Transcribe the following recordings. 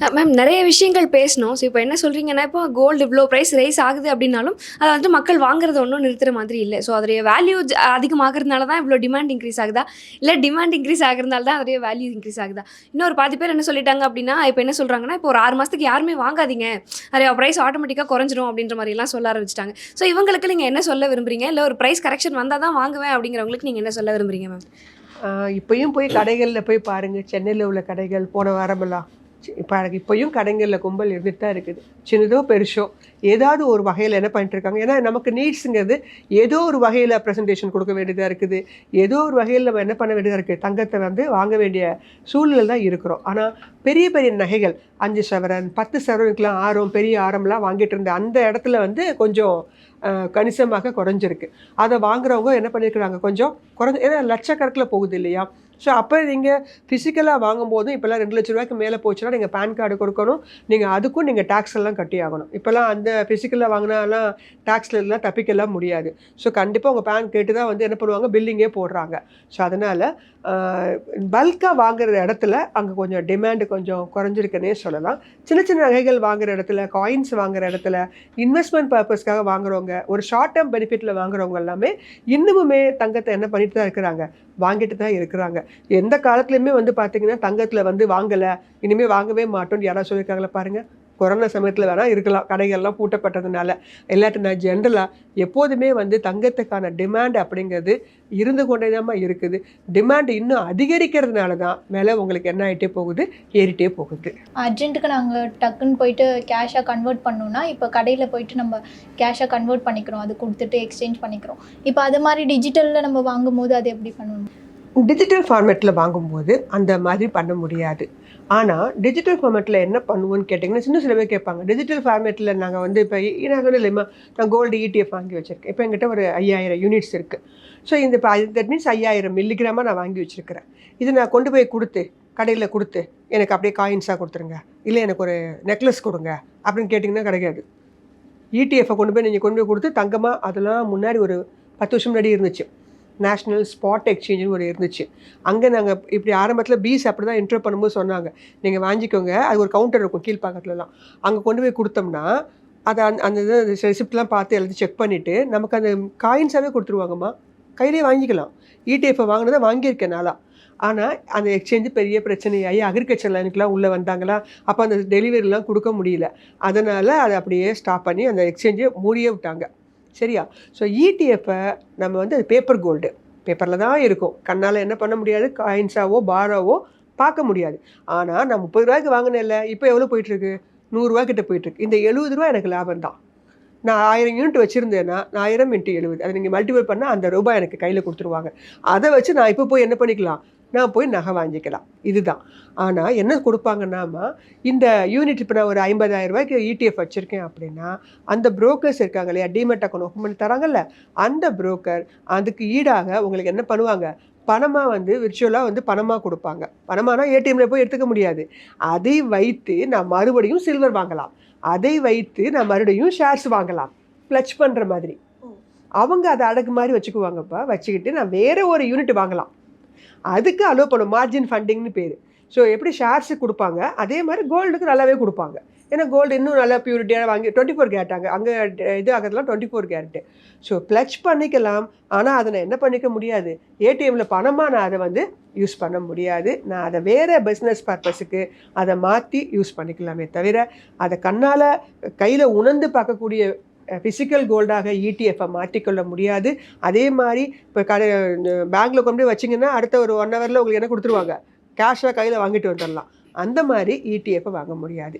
Ma'am நிறைய விஷயங்கள் பேசணும் ஸோ இப்போ என்ன சொல்கிறீங்கன்னா இப்போ கோல்டு இவ்வளோ ப்ரைஸ் ரைஸ் ஆகுது அப்படின்னாலும் அதை வந்து மக்கள் வாங்குறது ஒன்றும் நிறுத்துற மாதிரி இல்லை. ஸோ அதோடைய வேல்யூ அதிகமாகிறதுனால தான் இவ்வளோ டிமாண்ட் இன்க்ரீஸ் ஆகுதா? இல்லை டிமாண்ட் இன்க்ரீஸ் ஆகிறதுனால தான் அதோடைய வேல்யூ இன்க்ரீஸ் ஆகுதா? இன்னொரு பாதி பேர் என்ன சொல்லிட்டாங்க அப்படின்னா இப்போ என்ன சொல்கிறாங்கன்னா இப்போ ஒரு ஆறு மாதத்துக்கு யாருமே வாங்காதீங்க. அதோடைய ப்ரைஸ் ஆட்டோமேட்டிக்காக குறைஞ்சிரும் அப்படின்ற மாதிரிலாம் சொல்ல ஆரம்பிச்சிட்டாங்க. ஸோ இவங்களுக்கு நீங்கள் என்ன சொல்ல விரும்புறீங்க? இல்லை ஒரு ப்ரைஸ் கரெக்ஷன் வந்தால் தான் வாங்குவேன் அப்படிங்கிறவங்களுக்கு நீங்கள் என்ன சொல்ல விரும்புறீங்க மேம் இப்பயும் போய் கடைகளில் போய் பாருங்கள் சென்னையில் உள்ள கடைகள் போன வாரமெல்லாம். இப்பயும் கடைகளில் கும்பல் இருந்துட்டு தான் இருக்குது. சின்னதோ பெருசோ ஏதாவது ஒரு வகையில் என்ன பண்ணிட்டுருக்காங்க ஏன்னா நமக்கு நீட்ஸுங்கிறது ஏதோ ஒரு வகையில் ப்ரெசன்டேஷன் கொடுக்க வேண்டியதாக இருக்குது. ஏதோ ஒரு வகையில் நம்ம என்ன பண்ண வேண்டியதாக இருக்குது தங்கத்தை வந்து வாங்க வேண்டிய சூழ்நிலை தான் இருக்கிறோம். ஆனால் பெரிய பெரிய நகைகள் அஞ்சு சவரன் பத்து சவரனுக்குலாம் ஆரம் பெரிய ஆரம்லாம் வாங்கிட்டு இருந்த அந்த இடத்துல வந்து கொஞ்சம் கணிசமாக குறைஞ்சிருக்கு. அதை வாங்குறவங்க என்ன பண்ணியிருக்கிறாங்க கொஞ்சம் குறைஞ்ச ஏன்னா லட்சக்கணக்கில் போகுது இல்லையா? ஸோ அப்போ நீங்கள் ஃபிசிக்கலாக வாங்கும்போதும் இப்போல்லாம் ரெண்டு லட்ச ரூபாய்க்கு மேலே போச்சுன்னா நீங்கள் பேன் கார்டு கொடுக்கணும். நீங்கள் அதுக்கும் நீங்கள் டேக்ஸ் எல்லாம் கட்டி ஆகணும். இப்போல்லாம் அந்த ஃபிசிக்கலாக வாங்கினாலாம் டேக்ஸில் எல்லாம் தப்பிக்கலாம் முடியாது. ஸோ கண்டிப்பாக உங்கள் பேன் கேட்டு தான் வந்து என்ன பண்ணுவாங்க? பில்லிங்கே போடுறாங்க. ஸோ அதனால் பல்காக வாங்குற இடத்துல அங்கே கொஞ்சம் டிமாண்டு கொஞ்சம் குறைஞ்சிருக்குன்னே சொல்லலாம். சின்ன சின்ன நகைகள் வாங்குற இடத்துல காயின்ஸ் வாங்குற இடத்துல இன்வெஸ்ட்மெண்ட் பர்பஸ்க்காக வாங்குறவங்க ஒரு ஷார்ட் டேர்ம் பெனிஃபிட்டில் வாங்குறவங்க எல்லாமே இன்னுமுமே தங்கத்தை என்ன பண்ணிட்டு தான் இருக்கிறாங்க? வாங்கிட்டு தான் இருக்கிறாங்க. எந்த காலத்துலையுமே வந்து பார்த்தீங்கன்னா தங்கத்தில் வந்து வாங்கலை. இனிமேல் வாங்கவே மாட்டோம்னு யாராவது சொல்லியிருக்காங்களா பாருங்கள் கொரோனா சமயத்தில் வேணால் இருக்கலாம். கடைகள்லாம் பூட்டப்பட்டதுனால. இல்லாட்டி நான் ஜென்ரலாக எப்போதுமே வந்து தங்கத்துக்கான டிமாண்ட் அப்படிங்கிறது இருந்து கொண்டே தான் இருக்குது. டிமாண்ட் இன்னும் அதிகரிக்கிறதுனால தான் விலை உங்களுக்கு என்ன ஆகிட்டே போகுது? ஏறிட்டே போகுது. அர்ஜென்ட்டுக்கு நாங்கள் டக்குன்னு போயிட்டு கேஷாக கன்வெர்ட் பண்ணோம்னா இப்போ கடையில் போயிட்டு நம்ம கேஷாக கன்வெர்ட் பண்ணிக்கிறோம். அது கொடுத்துட்டு எக்ஸ்சேஞ்ச் பண்ணிக்கிறோம். இப்போ அது மாதிரி டிஜிட்டலில் நம்ம வாங்கும்போது அது எப்படி பண்ணணும் டிஜிட்டல் ஃபார்மேட்டில் வாங்கும்போது அந்த மாதிரி பண்ண முடியாது. ஆனால் டிஜிட்டல் ஃபார்மேட்டில் என்ன பண்ணுவோன்னு கேட்டிங்கன்னா சின்ன சில பேர் கேட்பாங்க. டிஜிட்டல் ஃபார்மேட்டில் நாங்கள் வந்து இப்போ நான் சொன்னேன் இல்லைம்மா நான் கோல்டு இடிஎஃப் வாங்கி வச்சுருக்கேன். இப்போ எங்கிட்ட ஒரு ஐயாயிரம் யூனிட்ஸ் இருக்குது ஸோ இந்த இப்போ தட் மீன்ஸ் ஐயாயிரம் மில்லிகிராமாக நான் வாங்கி வச்சுருக்கிறேன். இது நான் கொண்டு போய் கொடுத்து கடையில் கொடுத்து எனக்கு அப்படியே காயின்ஸாக கொடுத்துருங்க. இல்லை எனக்கு ஒரு நெக்லஸ் கொடுங்க அப்படின்னு கேட்டிங்கன்னா கிடைக்காது. இடிஎஃப்பை கொண்டு போய் நீங்கள் கொண்டு போய் கொடுத்து தங்கமாக அதெல்லாம் முன்னாடி ஒரு பத்து வருஷம் முன்னாடி இருந்துச்சு. நேஷ்னல் ஸ்பாட் எக்ஸ்சேஞ்சுன்னு ஒரு இருந்துச்சு. அங்கே நாங்கள் இப்படி ஆரம்பத்தில் பீஸ் அப்படி தான் இன்ட்ரோ பண்ணும்போது சொன்னாங்க. நீங்கள் வாங்கிக்கோங்க. அது ஒரு கவுண்டர் இருக்கும் கீழ்ப்பாக்கத்துலலாம் அங்கே கொண்டு போய் கொடுத்தோம்னா அதை அந்த அந்த இது ரெசிப்ட்லாம் பார்த்து எல்லாத்தையும் செக் பண்ணிவிட்டு நமக்கு அந்த காயின்ஸாகவே கொடுத்துருவாங்கம்மா. கையிலே வாங்கிக்கலாம். இடிஎஃப்பை வாங்கினதை வாங்கியிருக்கேன் நாளாக ஆனால் அந்த எக்ஸ்சேஞ்சு பெரிய பிரச்சனையாகி அக்ரிகல்ச்சர் லைனுக்குலாம் உள்ளே வந்தாங்களா? அப்போ அந்த டெலிவரிலாம் கொடுக்க முடியல. அதனால் அதை அப்படியே ஸ்டாப் பண்ணி அந்த எக்ஸ்சேஞ்சை மூடியே விட்டாங்க. சரியா? ஸோ இடிஎஃப்பை நம்ம வந்து அது பேப்பர் கோல்டு பேப்பரில் தான் இருக்கும். கண்ணால் என்ன பண்ண முடியாது? காயின்ஸாவோ பாராவோ பார்க்க முடியாது. ஆனால் நான் முப்பது ரூபாய்க்கு வாங்கினேன்ல இப்போ எவ்வளோ போயிட்டுருக்கு? நூறுரூவா கிட்ட போயிட்டுருக்கு. இந்த எழுபது ரூபா எனக்கு லாபம் தான். நான் ஆயிரம் யூனிட் வச்சுருந்தேன்னா நான் ஆயிரம் இன்ட்டு எழுபது. அதை நீங்கள் மல்டிபிள் பண்ணால் அந்த ரூபாய் எனக்கு கையில் கொடுத்துருவாங்க. அதை வச்சு நான் இப்போ போய் என்ன பண்ணிக்கலாம்? நான் போய் நகை வாங்கிக்கலாம். இதுதான். ஆனால் என்ன கொடுப்பாங்கன்னாமா இந்த யூனிட் இப்போ நான் ஒரு ஐம்பதாயிரம் ரூபாய்க்கு இடிஎஃப் வச்சுருக்கேன் அப்படின்னா அந்த புரோக்கர்ஸ் இருக்காங்க இல்லையா டிமெட் அக்கௌண்ட் ஓப்பன் பண்ணி தராங்கல்ல அந்த புரோக்கர் அதுக்கு ஈடாக உங்களுக்கு என்ன பண்ணுவாங்க? பணமாக வந்து விர்ச்சுவலாக வந்து பணமாக கொடுப்பாங்க. பணமானா ஏடிஎம்ல போய் எடுத்துக்க முடியாது. அதை வைத்து நான் மறுபடியும் சில்வர் வாங்கலாம். அதை வைத்து நான் மறுபடியும் ஷேர்ஸ் வாங்கலாம். ப்ளச் பண்ணுற மாதிரி. அவங்க அதை அடகு மாதிரி வச்சுக்குவாங்கப்பா. வச்சுக்கிட்டு நான் வேற ஒரு யூனிட் வாங்கலாம். அதுக்கு அலோவ் பண்ணும் மார்ஜின் ஃபண்டிங்னு பேர். ஸோ எப்படி ஷேர்ஸுக்கு கொடுப்பாங்க? அதே மாதிரி கோல்டுக்கு நல்லாவே கொடுப்பாங்க. ஏன்னா கோல்டு இன்னும் நல்லா பியூரிட்டியாக வாங்கி டுவெண்ட்டி ஃபோர் கேட்டாங்க அங்கே இது ஆகிறதுலாம் twenty four carat so pledge பண்ணிக்கலாம். ஆனால் அதை நான் என்ன பண்ணிக்க முடியாது? ஏடிஎம்மில் பணமாக நான் அதை வந்து யூஸ் பண்ண முடியாது. நான் அதை வேறு பிஸ்னஸ் பர்பஸுக்கு அதை மாற்றி யூஸ் பண்ணிக்கலாமே தவிர அதை கண்ணால் கையில் உணர்ந்து பார்க்கக்கூடிய ஃபிசிக்கல் கோல்டாக இடிஎஃப்பை மாற்றிக்கொள்ள முடியாது. அதே மாதிரி இப்போ கடை பேங்க்கில் கொண்டு போய் வச்சிங்கன்னா அடுத்த ஒரு ஒன் ஹவரில் உங்களுக்கு என்ன கொடுத்துருவாங்க? கேஷாக கையில் வாங்கிட்டு வந்துடலாம். அந்த மாதிரி ஈடிஎஃப்பை இடிஎஃப்பை வாங்க முடியாது.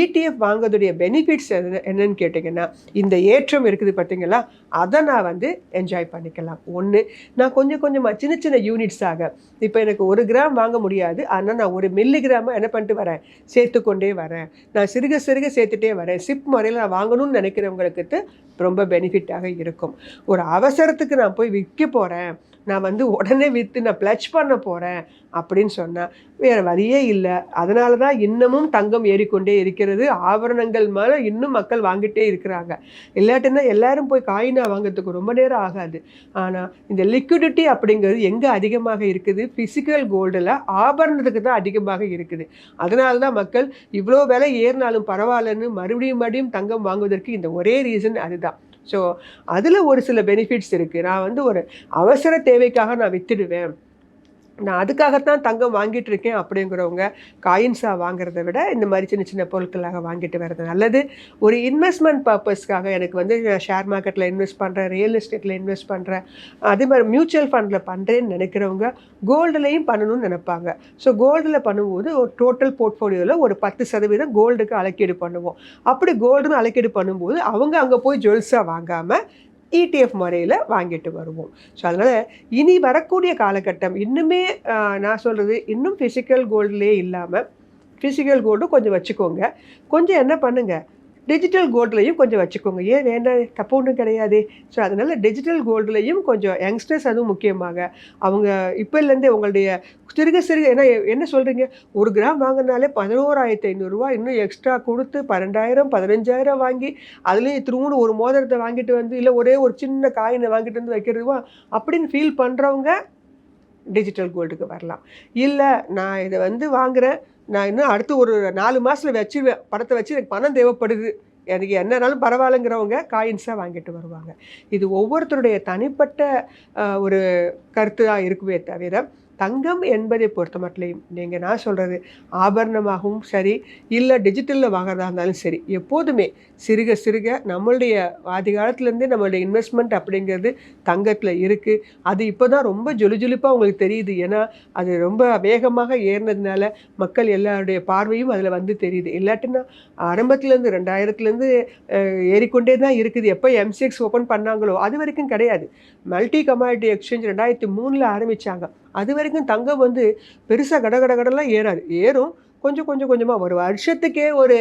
இடிஎஃப் வாங்குறதுடைய பெனிஃபிட்ஸ் என்ன என்னன்னு கேட்டிங்கன்னா இந்த ஏற்றம் இருக்குது பார்த்தீங்களா அதை நான் வந்து என்ஜாய் பண்ணிக்கலாம். ஒன்று நான் கொஞ்சம் கொஞ்சமாக சின்ன சின்ன யூனிட்ஸாக இப்போ எனக்கு ஒரு கிராம் வாங்க முடியாது. ஆனால் நான் ஒரு மில்லி கிராமாக என்ன பண்ணிட்டு வரேன்? சேர்த்துக்கொண்டே வரேன். நான் சிறுக சிறுக சேர்த்துட்டே வரேன். சிப் முறையில் நான் வாங்கணும்னு நினைக்கிறவங்களுக்கு ரொம்ப பெனிஃபிட்டாக இருக்கும். ஒரு அவசரத்துக்கு நான் போய் விற்க போகிறேன் நான் வந்து உடனே விற்று நான் ப்ளச் பண்ண போகிறேன் அப்படின்னு சொன்னால் வேறு வரியே இல்லை. அதனால தான் இன்னமும் தங்கம் ஏறிக்கொண்டே இருக்கிறது. ஆபரணங்கள் மேலே இன்னும் மக்கள் வாங்கிட்டே இருக்கிறாங்க. இல்லாட்டினா எல்லாரும் போய் காயினாக வாங்கிறதுக்கு ரொம்ப நேரம் ஆகாது. ஆனால் இந்த லிக்விடிட்டி அப்படிங்கிறது எங்கே அதிகமாக இருக்குது? ஃபிசிக்கல் கோல்டில் ஆபரணத்துக்கு தான் அதிகமாக இருக்குது. அதனால தான் மக்கள் இவ்வளோ விலை ஏறினாலும் பரவாயில்லன்னு மறுபடியும் மறுபடியும் தங்கம் வாங்குவதற்கு இந்த ஒரே ரீசன் அதுதான். ஸோ அதில் ஒரு சில பெனிஃபிட்ஸ் இருக்குது நான் வந்து ஒரு அவசர தேவைக்காக நான் விற்றுடுவேன் நான் அதுக்காகத்தான் தங்கம் வாங்கிட்டு இருக்கேன் அப்படிங்கிறவங்க காயின்ஸாக வாங்குறத விட இந்த மாதிரி சின்ன சின்ன பொருட்களாக வாங்கிட்டு வர்றது நல்லது. ஒரு இன்வெஸ்ட்மெண்ட் பர்பஸ்க்காக எனக்கு வந்து ஷேர் மார்க்கெட்டில் இன்வெஸ்ட் பண்ணுறேன் ரியல் எஸ்டேட்டில் இன்வெஸ்ட் பண்ணுறேன் அதே மாதிரி மியூச்சுவல் ஃபண்டில் பண்ணுறேன்னு நினைக்கிறவங்க கோல்டுலேயும் பண்ணணும்னு நினைப்பாங்க. ஸோ கோல்டில் பண்ணும்போது ஒரு டோட்டல் போர்ட்ஃபோலியோவில் ஒரு பத்து சதவீதம் கோல்டுக்கு அலக்கீடு பண்ணுவோம். அப்படி கோல்டுன்னு அலக்கீடு பண்ணும்போது அவங்க அங்கே போய் ஜுவல்ஸாக வாங்காமல் இடிஎஃப் முறையில் வாங்கிட்டு வருவோம். ஸோ அதனால் இனி வரக்கூடிய காலகட்டம் இன்னுமே நான் சொல்கிறது இன்னும் ஃபிசிக்கல் கோல்டுலேயே இல்லாமல் ஃபிசிக்கல் கோல்டு கொஞ்சம் வச்சுக்கோங்க. கொஞ்சம் என்ன பண்ணுங்கள் டிஜிட்டல் கோல்ட்லையும் கொஞ்சம் வச்சுக்கோங்க. ஏன் வேண்டாம் தப்பு ஒன்றும் கிடையாது. ஸோ அதனால் டிஜிட்டல் கோல்டுலையும் கொஞ்சம் யங்ஸ்டர்ஸ் அதுவும் முக்கியமாக. அவங்க இப்போலேருந்தே உங்களுடைய சிறுக சிறுக ஏன்னா என்ன சொல்கிறீங்க ஒரு கிராம் வாங்கினாலே பதினோராயிரத்தி ஐநூறுரூவா இன்னும் எக்ஸ்ட்ரா கொடுத்து பன்னெண்டாயிரம் பதினஞ்சாயிரம் வாங்கி அதுலேயும் திரும்பணும் ஒரு மோதிரத்தை வாங்கிட்டு வந்து இல்லை ஒரே ஒரு சின்ன காயினை வாங்கிட்டு வந்து வைக்கிறதுவா? அப்படின்னு ஃபீல் பண்ணுறவங்க டிஜிட்டல் கோல்டுக்கு வரலாம். இல்லை நான் இதை வந்து வாங்குறேன். நான் இன்னும் அடுத்து ஒரு நாலு மாதத்தில் வச்சுருவேன் படத்தை வச்சு எனக்கு பணம் தேவைப்படுது. எனக்கு என்னனாலும் பரவாயில்லைங்கிறவங்க காயின்ஸாக வாங்கிட்டு வருவாங்க. இது ஒவ்வொருத்தருடைய தனிப்பட்ட ஒரு கருத்தாக இருக்குமே தவிர தங்கம் என்பதை பொறுத்த மட்டும் நீங்கள் நான் சொல்கிறது ஆபரணமாகவும் சரி இல்லை டிஜிட்டலில் வாங்குறதா இருந்தாலும் சரி எப்போதுமே சிறுக சிறுக நம்மளுடைய ஆதி காலத்துலேருந்தே நம்மளுடைய இன்வெஸ்ட்மெண்ட் அப்படிங்கிறது தங்கத்தில் இருக்குது அது இப்போ தான் ரொம்ப ஜொலிஜொலிப்பாக உங்களுக்கு தெரியுது. ஏன்னா அது ரொம்ப வேகமாக ஏறினதுனால மக்கள் எல்லாருடைய பார்வையும் அதில் வந்து தெரியுது. இல்லாட்டினா ஆரம்பத்துலேருந்து ரெண்டாயிரத்துலேருந்து ஏறிக்கொண்டே தான் இருக்குது. எப்போ எம்சிஎக்ஸ் ஓப்பன் பண்ணாங்களோ அது வரைக்கும் கிடையாது. மல்டி கமாடிட்டி எக்ஸ்சேஞ்ச் ரெண்டாயிரத்தி மூணில் ஆரம்பித்தாங்க அது வரைக்கும் தங்கம் வந்து பெருசாக கட கட கடலாம் ஏறாது. ஏறும். கொஞ்சம் கொஞ்சம் கொஞ்சமாக வரும். வருஷத்துக்கே ஒரு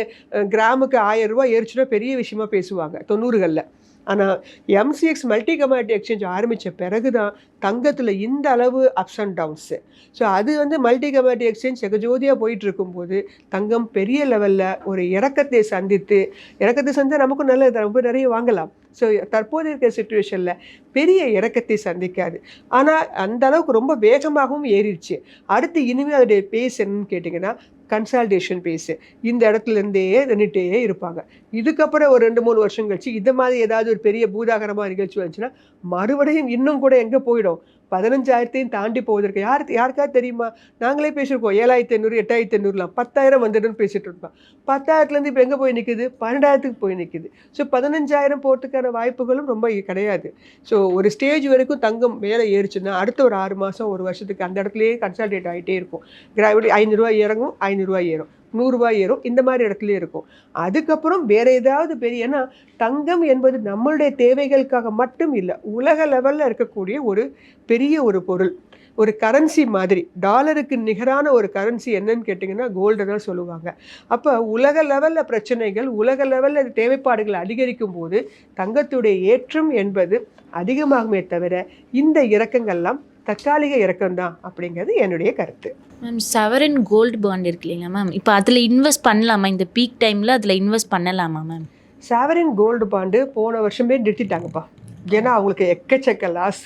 கிராமுக்கு ஆயிரம் ரூபா ஏறிச்சுன்னா பெரிய விஷயமா பேசுவாங்க தொண்ணூறுகளில். ஆனால் எம்சிஎக்ஸ் மல்டி கமாடிட்டி எக்ஸ்சேஞ்ச் ஆரம்பித்த பிறகு தான் தங்கத்தில் இந்த அளவு அப்ஸ் அண்ட் டவுன்ஸு ஸோ அது வந்து மல்டி கமாடிட்டி எக்ஸ்சேஞ்ச் செகஜோதியாக போயிட்டு இருக்கும்போது தங்கம் பெரிய லெவலில் ஒரு இறக்கத்தை சந்தித்து இறக்கத்தை சந்தித்தா நமக்கும் நல்லது ரொம்ப நிறைய வாங்கலாம். ஸோ தற்போது இருக்கிற சுச்சுவேஷனில் பெரிய இறக்கத்தை சந்திக்காது. ஆனால் அந்த அளவுக்கு ரொம்ப வேகமாகவும் ஏறிடுச்சு. அடுத்து இனிமேல் அதோடைய பேஸ் என்னன்னு கேட்டிங்கன்னா கன்சால்டேஷன் பேஸு இந்த இடத்துல இருந்தே நின்றுட்டே இருப்பாங்க. இதுக்கப்புறம் ஒரு ரெண்டு மூணு வருஷம் கழிச்சு இது மாதிரி ஏதாவது ஒரு பெரிய பூதாகரமாக நிகழ்ச்சி வந்துச்சுன்னா மறுபடியும் இன்னும் கூட எங்கே போயிடும்? பதினஞ்சாயிரத்தையும் தாண்டி போவதற்கு யார் யாருக்காவது தெரியுமா? நாங்களே பேசியிருக்கோம். ஏழாயிரத்தி ஐநூறு எட்டாயிரத்தி ஐநூறுலாம். பத்தாயிரம் வந்துடுன்னு பேசிட்டு இருக்கோம் பத்தாயிரத்துலேருந்து இப்போ எங்கே போய் நிற்குது பன்னெண்டாயிரத்துக்கு போய் நிற்குது ஸோ பதினஞ்சாயிரம் போகிறதுக்கான வாய்ப்புகளும் ரொம்ப கிடையாது. ஸோ ஒரு ஸ்டேஜ் வரைக்கும் தங்கம் மேலே ஏறிச்சுன்னா அடுத்த ஒரு ஆறு மாதம் ஒரு வருஷத்துக்கு அந்த இடத்துலையே கன்சால்டேட் ஆகிட்டே இருக்கும். கிராவிட்டி ஐநூறுரூவா இறங்கும் ஐநூறுரூவா ஏறும். நூறுரூவா ஏறும். இந்த மாதிரி இடத்துலையும் இருக்கும். அதுக்கப்புறம் வேறு ஏதாவது பெரிய ஏன்னா தங்கம் என்பது நம்மளுடைய தேவைகளுக்காக மட்டும் இல்லை உலக லெவலில் இருக்கக்கூடிய ஒரு பெரிய ஒரு பொருள். ஒரு கரன்சி மாதிரி. டாலருக்கு நிகரான ஒரு கரன்சி என்னன்னு கேட்டிங்கன்னா கோல்டு தான் சொல்லுவாங்க. அப்போ உலக லெவலில் பிரச்சனைகள் உலக லெவலில் தேவைப்பாடுகள் அதிகரிக்கும் போது தங்கத்துடைய ஏற்றம் என்பது அதிகமாகுமே தவிர இந்த இறக்கங்கள்லாம் தற்காலிக இறக்கம்தான் அப்படிங்கிறது என்னுடைய கருத்து. மேம் செவரன் கோல்டு பாண்ட் இருக்கு இல்லைங்களா மேம் இப்போ அதில் இன்வெஸ்ட் பண்ணலாமா? இந்த பீக் டைமில் அதில் இன்வெஸ்ட் பண்ணலாமா மேம் சாவரின் கோல்டு பாண்டு போன வருஷமே நிறுத்திட்டாங்கப்பா. ஏன்னா அவங்களுக்கு எக்கச்சக்க லாஸ்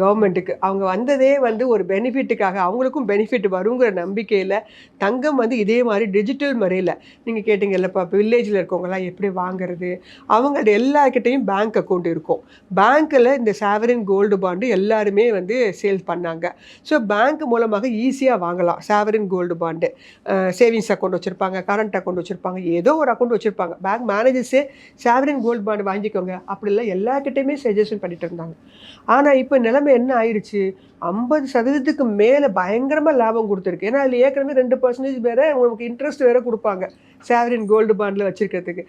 கவர்மெண்ட்டுக்கு அவங்க வந்ததே வந்து ஒரு பெனிஃபிட்டுக்காக அவங்களுக்கும் பெனிஃபிட் வருங்கிற நம்பிக்கையில் தங்கம் வந்து இதே மாதிரி டிஜிட்டல் முறையில். நீங்கள் கேட்டிங்கல்ல இப்போ வில்லேஜில் இருக்கவங்களாம் எப்படி வாங்குறது? அவங்கள்ட்ட எல்லாருக்கிட்டையும் பேங்க் அக்கௌண்ட் இருக்கும். பேங்க்கில் இந்த சாவரின் கோல்டு பாண்டு எல்லாருமே வந்து சேல் பண்ணாங்க. ஸோ பேங்க் மூலமாக ஈஸியாக வாங்கலாம். Sovereign gold bond savings account வச்சுருப்பாங்க கரண்ட் அக்கௌண்ட் வச்சுருப்பாங்க ஏதோ ஒரு அக்கௌண்ட் வச்சுருப்பாங்க. பேங்க் மேனேஜர்ஸே சாவரின் கோல்டு பாண்டு வாங்கிக்கோங்க. அப்படிலாம் எல்லாருக்கிட்டையுமே சஜஷன் பண்ணிட்டு இருந்தாங்க. ஆனால் இப்போ நிலம் எல்லாமே என்ன ஆயிடுச்சு ஐம்பது சதவீதத்துக்கு மேலே பயங்கரமாக லாபம் கொடுத்துருக்கு. ஏன்னா அதில் ஏற்கனவே ரெண்டு பர்சன்டேஜ் வேறு உங்களுக்கு இன்ட்ரெஸ்ட் வேறு கொடுப்பாங்க. சேவரின் கோல்டு பாண்டில் வச்சுருக்கிறதுக்கு.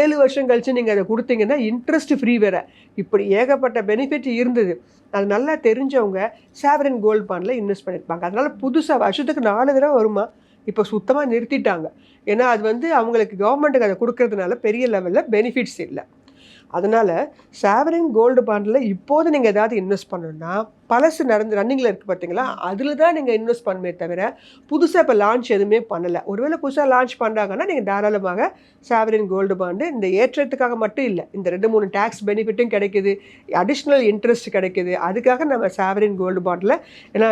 ஏழு வருஷம் கழிச்சு நீங்கள் அதை கொடுத்தீங்கன்னா இன்ட்ரெஸ்ட் ஃப்ரீ வேறு. இப்படி ஏகப்பட்ட பெனிஃபிட் இருந்தது. அது நல்லா தெரிஞ்சவங்க சேவரின் கோல்டு பாண்டில் இன்வெஸ்ட் பண்ணியிருப்பாங்க. அதனால் புதுசாக வருஷத்துக்கு நாலு தடவை வருமா? இப்போ சுத்தமாக நிறுத்திட்டாங்க. ஏன்னா அது வந்து அவங்களுக்கு கவர்மெண்ட்டுக்கு அதை கொடுக்கறதுனால பெரிய லெவலில் பெனிஃபிட்ஸ் இல்லை. அதனால் சாவரின் கோல்டு பாண்டில் இப்போது நீங்கள் ஏதாவது இன்வெஸ்ட் பண்ணணும்னா பழசு நடந்து ரன்னிங்கில் இருக்குது பார்த்தீங்களா அதில் தான் நீங்கள் இன்வெஸ்ட் பண்ணுமே தவிர புதுசாக இப்போ லான்ச் எதுவுமே பண்ணலை. ஒருவேளை புதுசாக லான்ச் பண்ணுறாங்கன்னா நீங்கள் தாராளமாக சாவரின் கோல்டு பாண்டு இந்த ஏற்றத்துக்காக மட்டும் இல்லை இந்த ரெண்டு மூணு டேக்ஸ் பெனிஃபிட்டும் கிடைக்குது அடிஷ்னல் இன்ட்ரெஸ்ட் கிடைக்குது. அதுக்காக நம்ம சாவரின் கோல்டு பாண்டில் ஏன்னா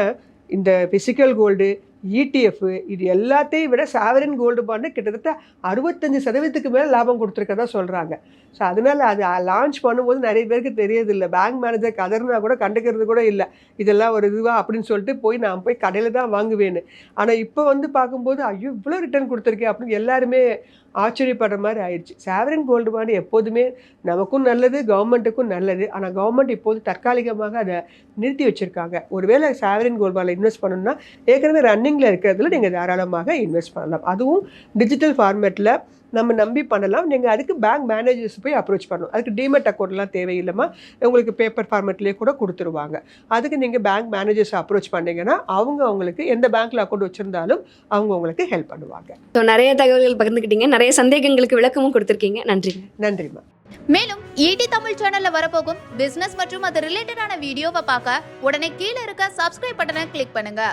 இந்த ஃபிசிக்கல் கோல்டு இடிஎஃப் இது எல்லாத்தையும் விட சாவரின் கோல்டு பாண்டு கிட்டத்தட்ட அறுபத்தஞ்சு சதவீதத்துக்கு மேலே லாபம் கொடுத்துருக்கதா சொல்கிறாங்க ஸோ அதனால் அது லான்ச் பண்ணும்போது நிறைய பேருக்கு தெரியதில்லை. பேங்க் மேனேஜர் கதர்னா கூட கண்டுக்கிறது கூட இல்லை. இதெல்லாம் ஒரு இதுவா அப்படின்னு சொல்லிட்டு போய் நான் போய் கடையில் தான் வாங்குவேன்னு. ஆனால் இப்போ வந்து பார்க்கும்போது ஐயோ இவ்வளோ ரிட்டர்ன் கொடுத்துருக்கேன் அப்படின்னு எல்லாருமே ஆச்சரியப்படுற மாதிரி ஆயிடுச்சு. சாவரின் கோல்டு பாண்டு எப்போதுமே நமக்கும் நல்லது கவர்மெண்ட்டுக்கும் நல்லது. ஆனால் கவர்மெண்ட் இப்போது தற்காலிகமாக அதை நிறுத்தி வச்சுருக்காங்க. ஒருவேளை சாவரின் கோல்டு பாண்டில் இன்வெஸ்ட் பண்ணணும்னா ஏற்கனவே ரன்னிங்கில் இருக்கிறதுல நீங்கள் தாராளமாக இன்வெஸ்ட் பண்ணலாம். அதுவும் டிஜிட்டல் ஃபார்மேட்டில் நம்ம நம்பி பண்ணலாம். நீங்கள் அதுக்கு பேங்க் மேனேஜர்ஸ் போய் அப்ரோச் பண்ணணும். அதுக்கு டிமெட் அக்கௌண்ட்லாம் தேவையில்லைமா உங்களுக்கு பேப்பர் ஃபார்மேட்லேயே கூட கொடுத்துருவாங்க. அதுக்கு நீங்கள் பேங்க் மேனேஜர்ஸ் அப்ரோச் பண்ணீங்கன்னா அவங்க உங்களுக்கு எந்த பேங்க்கில் அக்கௌண்ட் வச்சுருந்தாலும் அவங்க உங்களுக்கு ஹெல்ப் பண்ணுவாங்க. ஸோ நிறைய தகவல்கள் பகிர்ந்துக்கிட்டீங்க நிறைய சந்தேகங்களுக்கு விளக்கமும் கொடுத்துருக்கீங்க. நன்றிங்க. நன்றிம்மா. மேலும் ஈடி தமிழ் சேனல்ல வரப்போகும் பிசினஸ் மற்றும் அது ரிலேட்டடான வீடியோவை பார்க்க உடனே கீழே இருக்க சப்ஸ்கிரைப் பட்டனை கிளிக் பண்ணுங்க.